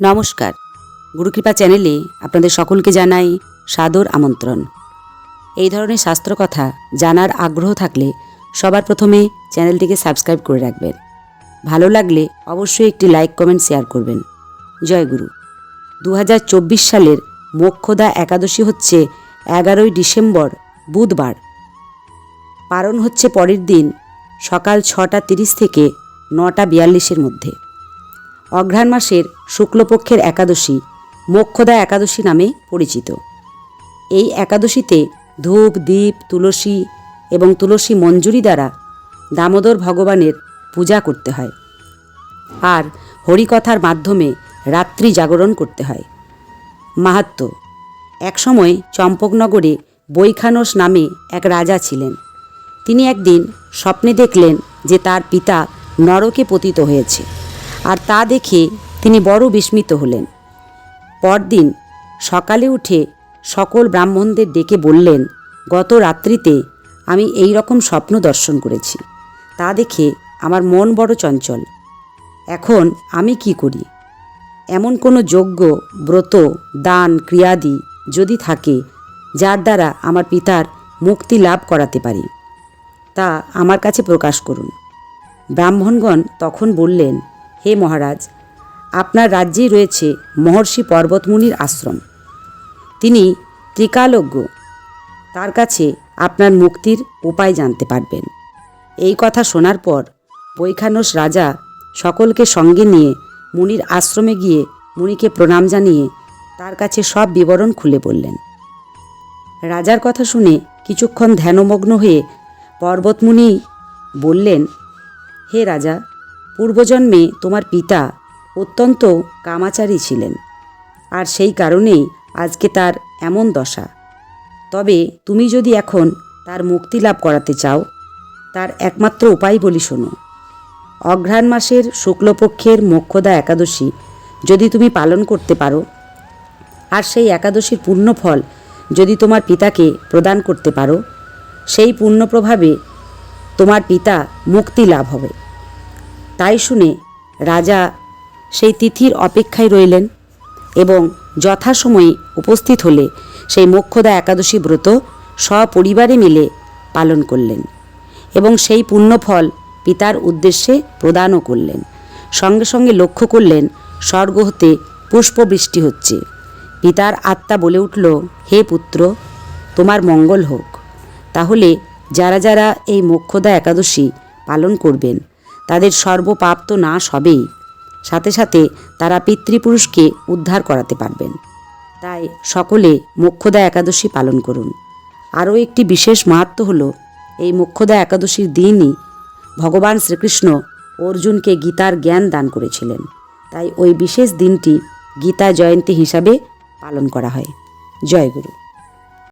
নমস্কার। গুরুকৃপা চ্যানেলে আপনাদের সকলকে জানাই সাদর আমন্ত্রণ। এই ধরনের শাস্ত্রকথা জানার আগ্রহ থাকলে সবার প্রথমে চ্যানেলটিকে সাবস্ক্রাইব করে রাখবেন। ভালো লাগলে অবশ্যই একটি লাইক, কমেন্ট, শেয়ার করবেন। জয় গুরু। দু সালের মোক্ষদা একাদশী হচ্ছে এগারোই ডিসেম্বর, বুধবার। পারণ হচ্ছে পরের দিন সকাল ছটা তিরিশ থেকে নটা বিয়াল্লিশের মধ্যে। অঘ্রাণ মাসের শুক্লপক্ষের একাদশী, মোক্ষদা একাদশী নামে পরিচিত। এই একাদশীতে ধূপ দ্বীপ তুলসী এবং তুলসী মঞ্জুরি দ্বারা দামোদর ভগবানের পূজা করতে হয় আর হরিকথার মাধ্যমে রাত্রি জাগরণ করতে হয়। মাহাত্ম, একসময় চম্পকনগরে বৈখানস নামে এক রাজা ছিলেন। তিনি একদিন স্বপ্নে দেখলেন যে তার পিতা নরকে পতিত হয়েছে। আর তা দেখে তিনি বড় বিস্মিত হলেন। পরদিন সকালে উঠে সকল ব্রাহ্মণদের ডেকে বললেন, গত রাত্রিতে আমি এই রকম স্বপ্ন দর্শন করেছি। তা দেখে আমার মন বড় চঞ্চল। এখন আমি কি করি? এমন কোনো যজ্ঞ, ব্রত, দান, ক্রিয়াদি যদি থাকে, যার দ্বারা আমার পিতার মুক্তি লাভ করাতে পারি, তা আমার কাছে প্রকাশ করুন। ব্রাহ্মণগণ তখন বললেন হে মহারাজ, আপনার রাজ্যেই রয়েছে মহর্ষি পর্বতমুনির আশ্রম। তিনি ত্রিকালজ্ঞ, তার কাছে আপনার মুক্তির উপায় জানতে পারবেন। এই কথা শোনার পর বৈখানস রাজা সকলকে সঙ্গে নিয়ে মুনির আশ্রমে গিয়ে মুনিকে প্রণাম জানিয়ে তার কাছে সব বিবরণ খুলে বললেন। রাজার কথা শুনে কিছুক্ষণ ধ্যানমগ্ন হয়ে পর্বতমুনি বললেন, হে রাজা পূর্বজন্মে তোমার পিতা অত্যন্ত কামাচারী ছিলেন, আর সেই কারণেই আজকে তার এমন দশা। তবে তুমি যদি এখন তার মুক্তি লাভ করাতে চাও, তার একমাত্র উপায় বলি শোনো। অঘ্রাণ মাসের শুক্লপক্ষের মোক্ষদা একাদশী যদি তুমি পালন করতে পারো, আর সেই একাদশীর পূর্ণ ফল যদি তোমার পিতাকে প্রদান করতে পারো, সেই পূর্ণ প্রভাবে তোমার পিতা মুক্তি লাভ হবে। তাই শুনে রাজা সেই তিথির অপেক্ষায় রইলেন এবং যথাসময়ে উপস্থিত হলে সেই মোক্ষদা একাদশী ব্রত সপরিবারে মিলে পালন করলেন এবং সেই পুণ্যফল পিতার উদ্দেশ্যে প্রদানও করলেন। সঙ্গে সঙ্গে লক্ষ্য করলেন, স্বর্গ হতে পুষ্পবৃষ্টি হচ্ছে। পিতার আত্মা বলে উঠল, হে পুত্র, তোমার মঙ্গল হোক। তাহলে যারা যারা এই মোক্ষদা একাদশী পালন করবেন তাদের সর্বপাপ তো নাশ হবেই। সাথে সাথে তারা পিতৃপুরুষকে উদ্ধার করাতে পারবেন। তাই সকলে মোক্ষদা একাদশী পালন করুন। আরও একটি বিশেষ মাহাত্ম হল, এই মোক্ষদা একাদশীর দিনই ভগবান শ্রীকৃষ্ণ অর্জুনকে গীতার জ্ঞান দান করেছিলেন। তাই ওই বিশেষ দিনটি গীতা জয়ন্তী হিসাবে পালন করা হয়। জয় গুরু।